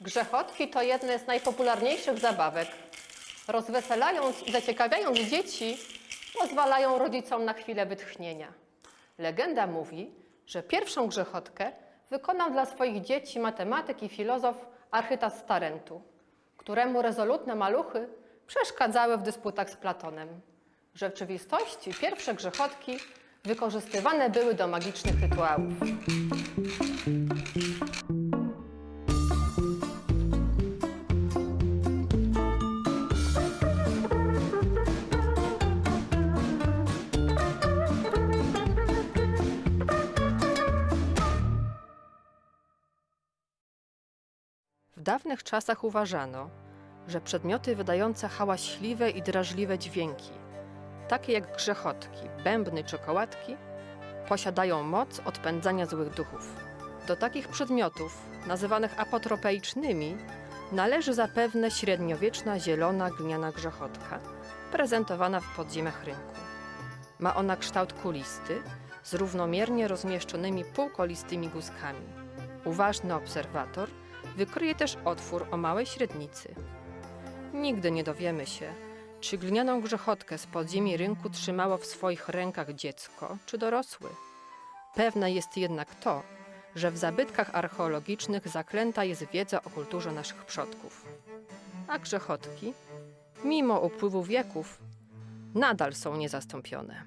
Grzechotki to jedne z najpopularniejszych zabawek. Rozweselając i zaciekawiając dzieci, pozwalają rodzicom na chwilę wytchnienia. Legenda mówi, że pierwszą grzechotkę wykonał dla swoich dzieci matematyk i filozof Archytas z Tarentu, któremu rezolutne maluchy przeszkadzały w dysputach z Platonem. W rzeczywistości pierwsze grzechotki wykorzystywane były do magicznych rytuałów. W dawnych czasach uważano, że przedmioty wydające hałaśliwe i drażliwe dźwięki, takie jak grzechotki, bębny czy kołatki, posiadają moc odpędzania złych duchów. Do takich przedmiotów, nazywanych apotropeicznymi, należy zapewne średniowieczna zielona gliniana grzechotka, prezentowana w podziemiach rynku. Ma ona kształt kulisty, z równomiernie rozmieszczonymi półkolistymi guzkami. Uważny obserwator wykryje też otwór o małej średnicy. Nigdy nie dowiemy się, czy glinianą grzechotkę z podziemi rynku trzymało w swoich rękach dziecko czy dorosły. Pewne jest jednak to, że w zabytkach archeologicznych zaklęta jest wiedza o kulturze naszych przodków. A grzechotki, mimo upływu wieków, nadal są niezastąpione.